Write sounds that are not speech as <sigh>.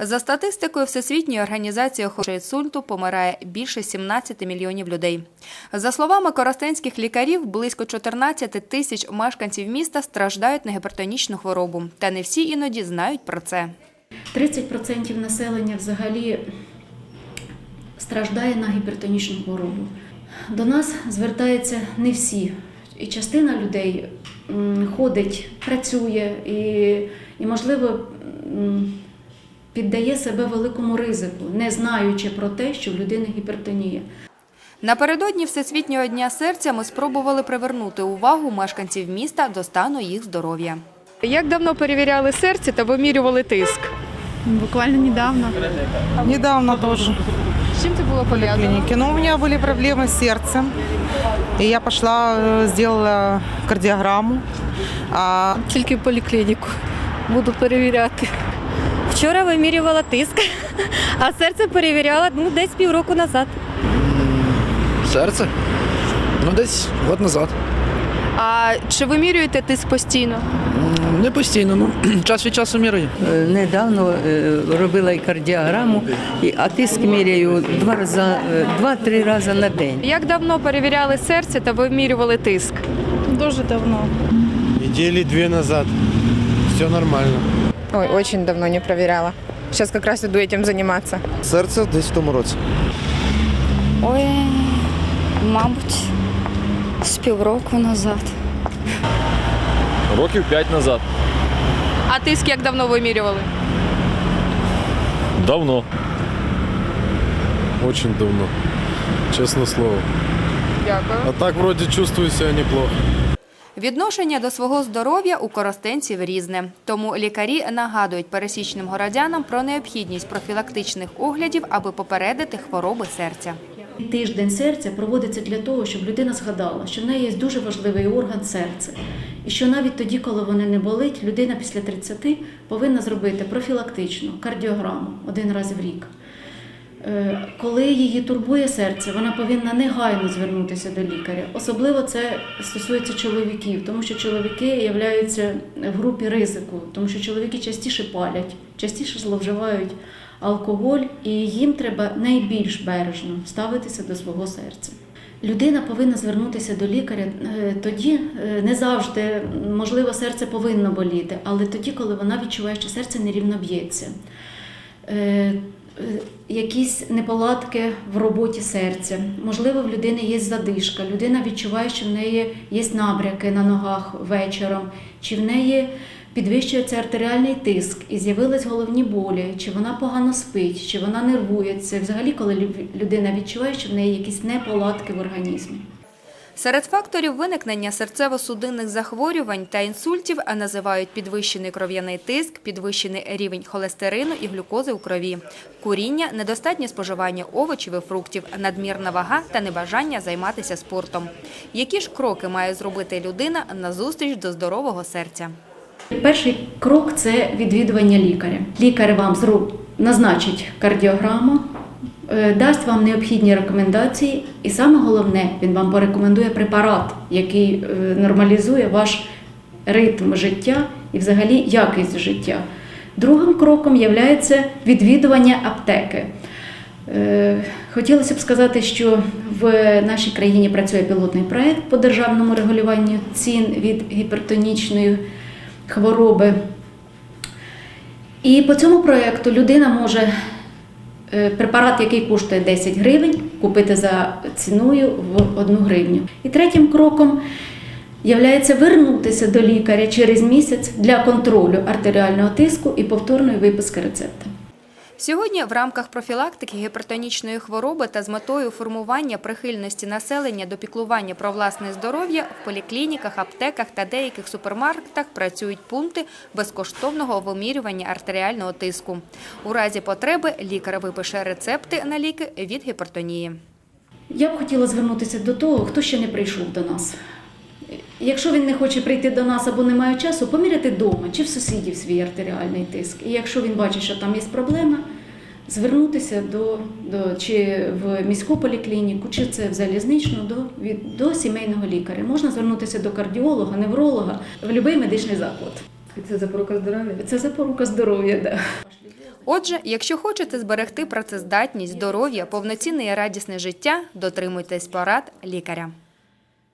За статистикою Всесвітньої організації охорони інсульту помирає більше 17 мільйонів людей. За словами коростенських лікарів, близько 14 тисяч мешканців міста страждають на гіпертонічну хворобу, та не всі іноді знають про це. 30% населення взагалі страждає на гіпертонічну хворобу. До нас звертаються не всі. І частина людей ходить, працює і, і можливо, піддає себе великому ризику, не знаючи про те, що в людини гіпертонія. Напередодні Всесвітнього дня серця ми спробували привернути увагу мешканців міста до стану їх здоров'я. Як давно перевіряли серце та вимірювали тиск? Буквально недавно. Недавно тоже С чем это было в повязано? клинике. Но у меня были проблемы с сердцем. И я пошла, э, сделала кардиограмму. А Тільки в поліклініку буду перевіряти. Вчора вимірювала тиск, а серце перевіряла ну, десь півроку назад. Серце? Ну, десь год назад. А чи вимірюєте тиск постійно? М, Не постійно, ну <clears throat> час від часу міряю. Е, Недавно е, робила і кардіограму, і- а тиск міряю два рази, е, два-три рази на день. Як давно перевіряли серце та вимірювали тиск? Дуже давно. Недели две назад. Все нормально. Ой, очень давно не проверяла. Сейчас как раз иду этим заниматься. Серце десь в тому році. Ой, мабуть, з півроку назад. Років 5 назад. А тиск як давно вимірювали? Давно. Очень давно. Честное слово. Дякую. А так вроде чувствую себя неплохо. Відношення до свого здоров'я у коростенців різне. Тому лікарі нагадують пересічним городянам про необхідність профілактичних оглядів, аби попередити хвороби серця. Тиждень серця проводиться для того, щоб людина згадала, що в неї є дуже важливий орган серця. І що навіть тоді, коли воно не болить, людина після 30 повинна зробити профілактичну кардіограму один раз в рік. Е, Коли її турбує серце, вона повинна негайно звернутися до лікаря. Особливо це стосується чоловіків, тому що чоловіки являються в групі ризику, тому що чоловіки частіше палять, частіше зловживають алкоголь, і їм треба найбільш бережно ставитися до свого серця. Людина повинна звернутися до лікаря е, тоді, е, не завжди, можливо, серце повинно боліти, але тоді, коли вона відчуває, що серце нерівно б'ється. Е, Якісь неполадки в роботі серця, можливо, в людини є задишка, людина відчуває, що в неї є набряки на ногах вечором, чи в неї підвищується артеріальний тиск і з'явились головні болі, чи вона погано спить, чи вона нервується. Взагалі, коли людина відчуває, що в неї якісь неполадки в організмі. Серед факторів виникнення серцево-судинних захворювань та інсультів називають підвищений кров'яний тиск, підвищений рівень холестерину і глюкози у крові, куріння, недостатнє споживання овочів і фруктів, надмірна вага та небажання займатися спортом. Які ж кроки має зробити людина на зустріч до здорового серця? Перший крок це відвідування лікаря. Лікар вам назначить кардіограму, дасть вам необхідні рекомендації, і саме головне, він вам порекомендує препарат, який е, нормалізує ваш ритм життя і взагалі якість життя. Другим кроком є відвідування аптеки. Е, Хотілося б сказати, що в нашій країні працює пілотний проект по державному регулюванню цін від гіпертонічної хвороби. І по цьому проєкту людина може е, препарат, який коштує 10 гривень, купити за ціною в 1 гривню. І третім кроком є вернутися до лікаря через місяць для контролю артеріального тиску і повторної виписки рецепта. Сьогодні в рамках профілактики гіпертонічної хвороби та з метою формування прихильності населення до піклування про власне здоров'я в поліклініках, аптеках та деяких супермаркетах працюють пункти безкоштовного вимірювання артеріального тиску. У разі потреби лікар випише рецепти на ліки від гіпертонії. Я б хотіла звернутися до того, хто ще не прийшов до нас. Якщо він не хоче прийти до нас або не має часу, поміряти вдома чи в сусідів свій артеріальний тиск. І якщо він бачить, що там є проблема, звернутися до, до чи в міську поліклініку, чи це в залізничну, до, від, до сімейного лікаря. Можна звернутися до кардіолога, невролога, в будь-який медичний заклад. Це запорука здоров'я? Це запорука здоров'я. Да. Отже, якщо хочете зберегти працездатність, здоров'я, повноцінне і радісне життя, дотримуйтесь порад лікаря.